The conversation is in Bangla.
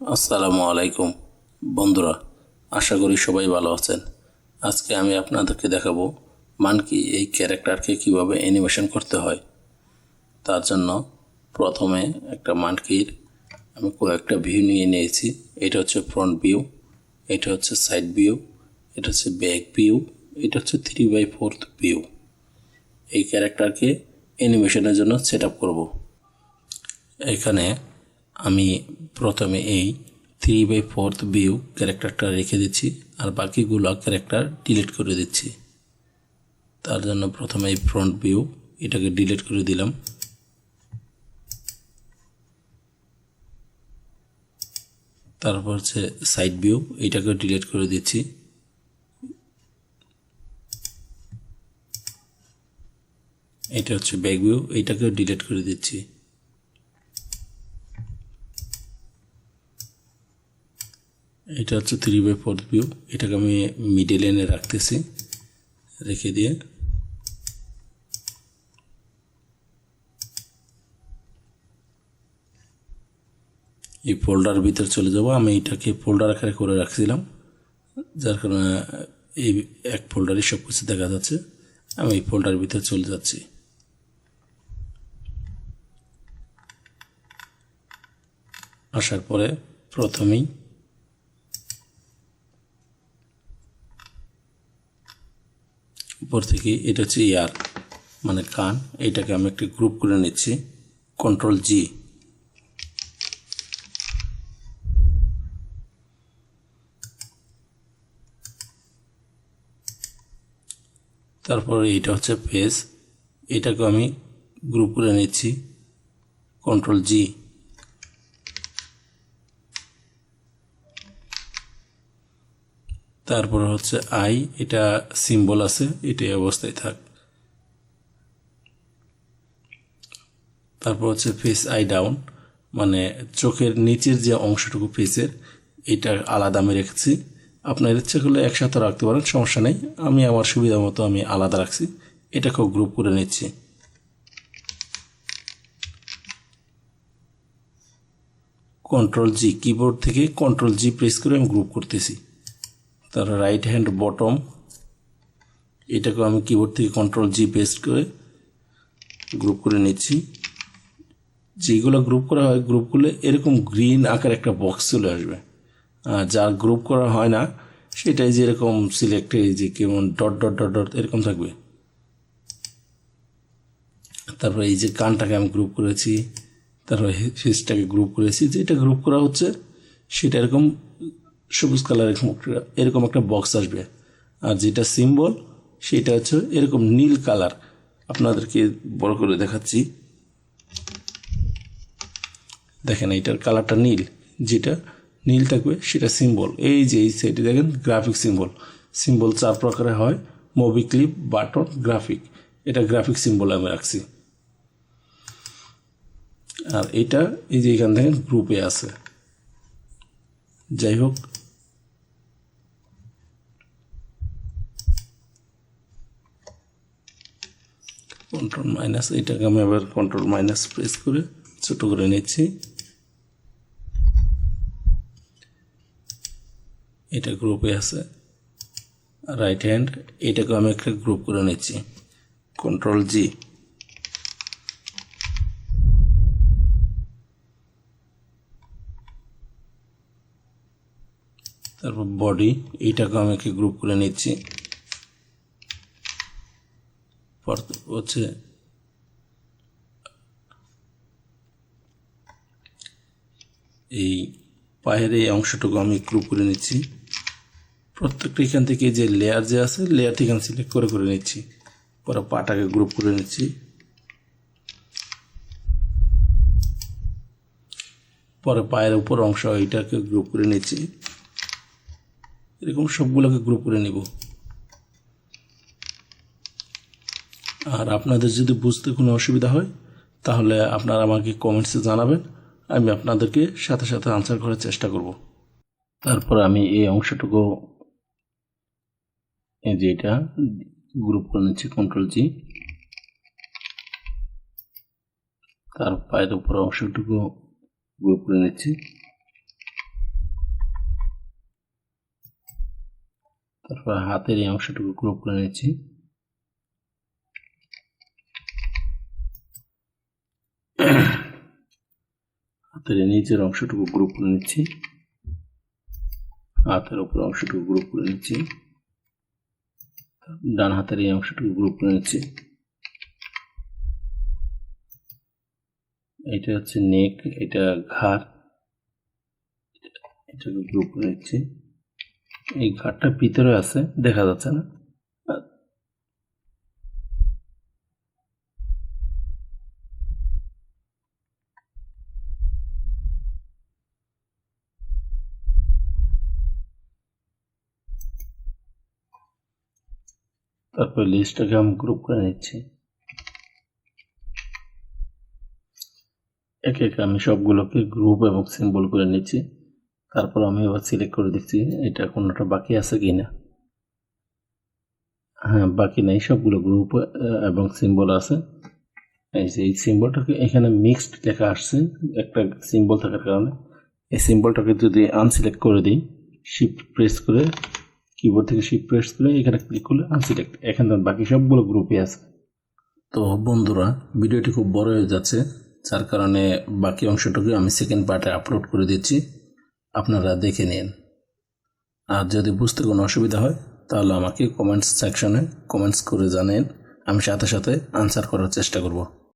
আসসালামু আলাইকুম। বন্ধুরা, আশা করি সবাই ভালো আছেন। আজকে আমি আপনাদেরকে দেখাবো মানকি এই ক্যারেক্টারকে কীভাবে অ্যানিমেশন করতে হয়। তার জন্য প্রথমে একটা মানকির আমি কয়েকটা ভিউ নিয়ে নিয়েছি। এটা হচ্ছে ফ্রন্ট ভিউ এটা হচ্ছে সাইড ভিউ এটা হচ্ছে ব্যাক ভিউ এটা হচ্ছে থ্রি বাই ফোর্থ ভিউ এই ক্যারেক্টারকে অ্যানিমেশনের জন্য সেট আপ করব। এখানে আমি প্রথমে এই থ্রি বাই ফোর্থ ভিউ ক্যারেক্টারটা রেখে দিচ্ছি, আর বাকিগুলো ক্যারেক্টার ডিলিট করে দিচ্ছি। তার জন্য প্রথমে এই ফ্রন্ট ভিউ এটাকে ডিলিট করে দিলাম। তারপর হচ্ছে সাইড ভিউ এটাকে ডিলিট করে দিচ্ছি। এটা হচ্ছে ব্যাক ভিউ এইটাকেও ডিলিট করে দিচ্ছি। এটা হচ্ছে থ্রি বাই ফোর্থ ভিউ এটাকে আমি মিডল এনে রাখতেছি, রেখে দিয়ে। এই ফোল্ডার ভিতরে চলে যাব, আমি এটাকে ফোল্ডার আকারে করে রাখছিলাম, যার কারণে এই এক ফোল্ডারে সব কিছু দেখা যাচ্ছে, আমি এই ফোল্ডার ভিতরে চলে যাচ্ছি। আসার পরে প্রথমেই উপর থেকে এটা হচ্ছে ইয়ার মানে কান। এটাকে আমি একটি গ্রুপ করে নিচ্ছি। কন্ট্রোল জি তারপর এটা হচ্ছে ফেস এটাকে আমি গ্রুপ করে নিচ্ছি। কন্ট্রোল জি তারপর হচ্ছে আই, এটা সিম্বল আছে এটা অবস্থায় থাক। তারপর হচ্ছে ফেস আই ডাউন মানে চোখের নিচের যে অংশটুকু ফেসের এটা আলাদা আমি রেখেছি। আপনার ইচ্ছে করলে একসাথে রাখতে পারেন, সমস্যা নেই। আমি আমার সুবিধা মতো আমি আলাদা রাখছি। এটাকেও গ্রুপ করে নিচ্ছি। কন্ট্রোল জি কিবোর্ড থেকে কন্ট্রোল জি প্রেস করে আমি গ্রুপ করতেছি। তার রাইট হ্যান্ড বটম এটাকে আমি কিবোর্ড থেকে কন্ট্রোল জি পেস্ট করে গ্রুপ করে নিচ্ছি। যেগুলো গ্রুপ করা হয় গ্রুপগুলো এরকম গ্রিন আকার একটা বক্স চলে আসবে। যার গ্রুপ করা হয় না, সেটাই যেরকম সিলেক্ট যে কেমন ডট ডট ডট ডট এরকম থাকবে। তারপর এই যে কানটাকে আমি গ্রুপ করেছি, তারপর ফেসটাকে গ্রুপ করেছি। যেটা গ্রুপ করা হচ্ছে, সেটা এরকম সবুজ কালার এরকম একটা এরকম একটা বক্স আসবে। আর যেটা সিম্বল সেটা হচ্ছে এরকম নীল কালার। আপনাদেরকে বড় করে দেখাচ্ছি। দেখেন, এইটার কালারটা নীল। যেটা নীল থাকবে, সেটা সিম্বল এই যে, এই সাইডে দেখেন গ্রাফিক সিম্বল সিম্বল চার প্রকারে হয়। মুভি ক্লিপ বাটন গ্রাফিক এটা গ্রাফিক সিম্বল আমি রাখছি। আর এটা, এই যে এখান থেকে গ্রুপে আছে। যাই হোক কন্ট্রোল মাইনাস এটাকে আমি আবার কন্ট্রোল মাইনাস প্রেস করে ছোট করে নিচ্ছি। এটা গ্রুপে আছে। রাইট হ্যান্ড এটাকে আমি একটা গ্রুপ করে নিচ্ছি। কন্ট্রোল জি তারপর বডি এইটাকে আমি একটা গ্রুপ করে নিচ্ছি। হচ্ছে। এই পায়ের এই অংশটুকু আমি গ্রুপ করে নিচ্ছি। প্রত্যেকটা এখান থেকে যে লেয়ার যে আছে লেয়ারটি এখানে সিলেক্ট করে করে নিচ্ছি। পরে পাটাকে গ্রুপ করে নিচ্ছি। পরে পায়ের উপর অংশ এইটাকে গ্রুপ করে নিচ্ছি। এরকম সবগুলোকে গ্রুপ করে নিব। আর আপনাদের যদি বুঝতে কোনো অসুবিধা হয়, তাহলে আপনারা আমাকে কমেন্টসে জানাবেন। আমি আপনাদেরকে সাথে সাথে আনসার করার চেষ্টা করব। তারপর আমি এই অংশটুকু, এই যে এটা গ্রুপ করে নিচ্ছি কন্ট্রোল জি তার পায়ের উপর অংশটুকু গ্রুপ করে নিচ্ছি। তারপর হাতের এই অংশটুকু গ্রুপ করে নিচ্ছি। হাতের নিচের অংশটুকু গ্রুপ করে নিচ্ছি। হাতের উপর অংশটুকু গ্রুপ করে নিচ্ছি। ডান হাতের এই অংশটুকু গ্রুপ করে নিচ্ছি। এটা হচ্ছে নেক এটা ঘাড়। এটাকে গ্রুপ করে নিচ্ছি। এই ঘাটটা ভিতরে আছে, দেখা যাচ্ছে না। তারপর লিস্টটাকে আমি গ্রুপ করে নিচ্ছি। একে একে আমি সবগুলোকে গ্রুপ এবং সিম্বল করে নিচ্ছি। তারপর আমি এবার সিলেক্ট করে দেখছি এটা কোনোটা বাকি আছে কি না হ্যাঁ বাকি নেই, সবগুলো গ্রুপ এবং সিম্বল আছে। এই যে এই সিম্বলটাকে এখানে মিক্সড লেখা আসছে, একটা সিম্বল থাকার কারণে। এই সিম্বলটাকে যদি আনসিলেক্ট করে দিই শিফট প্রেস করে কিবোর্ড থেকে শিফট প্রেস করে এখানে ক্লিক করলে আনসিলেক্ট এখানে বাকি সবগুলো গ্রুপে আছে। তো বন্ধুরা, ভিডিওটি খুব বড় হয়ে যাচ্ছে, যার কারণে বাকি অংশটুকু আমি সেকেন্ড পার্টে আপলোড করে দিচ্ছি। আপনারা দেখে নিন। আর যদি বুঝতে কোনো অসুবিধা হয়, তাহলে আমাকে কমেন্টস সেকশনে কমেন্টস করে জানেন। আমি সাথে সাথে আনসার করার চেষ্টা করব।